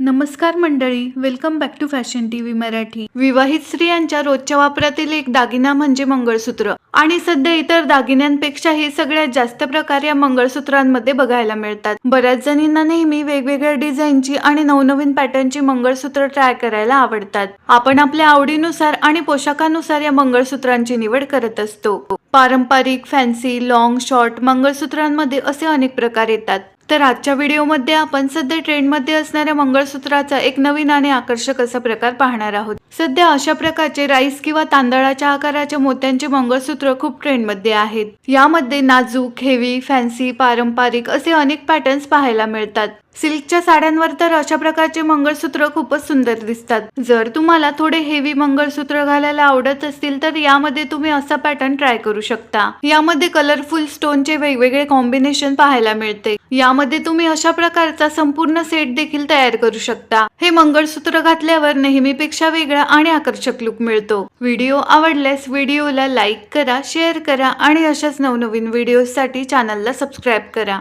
नमस्कार मंडळी welcome back to fashion T V Marathi. विवाहित स्त्रियांच्या रोजच्या वापरातील एक दागिना म्हणजे मंगळसूत्र. आणि सध्या इतर दागिन्यांपेक्षाही सगळ्यात जास्त प्रकार या मंगळसूत्रांमध्ये बघायला मिळतात. बऱ्याच जणींना नेहमी वेगवेगळ्या डिझाईनची आणि नवनवीन पॅटर्नची मंगळसूत्र ट्राय करायला आवडतात. आपण आपल्या आवडीनुसार आणि पोशाखानुसार या मंगळसूत्रांची निवड करत असतो. पारंपरिक फॅन्सी लॉंग शॉर्ट मंगळसूत्रांमध्ये असे अनेक प्रकार येतात. तर आजच्या व्हिडिओमध्ये आपण सध्या ट्रेंडमध्ये असणाऱ्या मंगळसूत्राचा एक नवीन आणि आकर्षक असा प्रकार पाहणार आहोत. सध्या अशा प्रकारचे राईस किंवा तांदळाच्या आकाराच्या मोत्यांचे मंगळसूत्र खूप ट्रेंडमध्ये आहेत. यामध्ये नाजूक हेवी फॅन्सी पारंपरिक असे अनेक पॅटर्न्स पाहायला मिळतात. सिल्कच्या साड्यांवर तर अशा प्रकारचे मंगळसूत्र खूपच सुंदर दिसतात. जर तुम्हाला थोडे हेवी मंगळसूत्र घालायला आवडत असतील तर यामध्ये तुम्ही असा पॅटर्न ट्राय करू शकता. यामध्ये कलरफुल स्टोनचे वेगवेगळे कॉम्बिनेशन पाहायला मिळते. यामध्ये तुम्ही अशा प्रकारचा संपूर्ण सेट देखील तयार करू शकता. हे मंगळसूत्र घातल्यावर नेहमीपेक्षा वेगळा आणि आकर्षक लुक मिळतो. व्हिडिओ आवडल्यास व्हिडिओला लाईक करा शेअर करा आणि अशाच नवनवीन व्हिडिओसाठी चॅनलला सबस्क्राईब करा.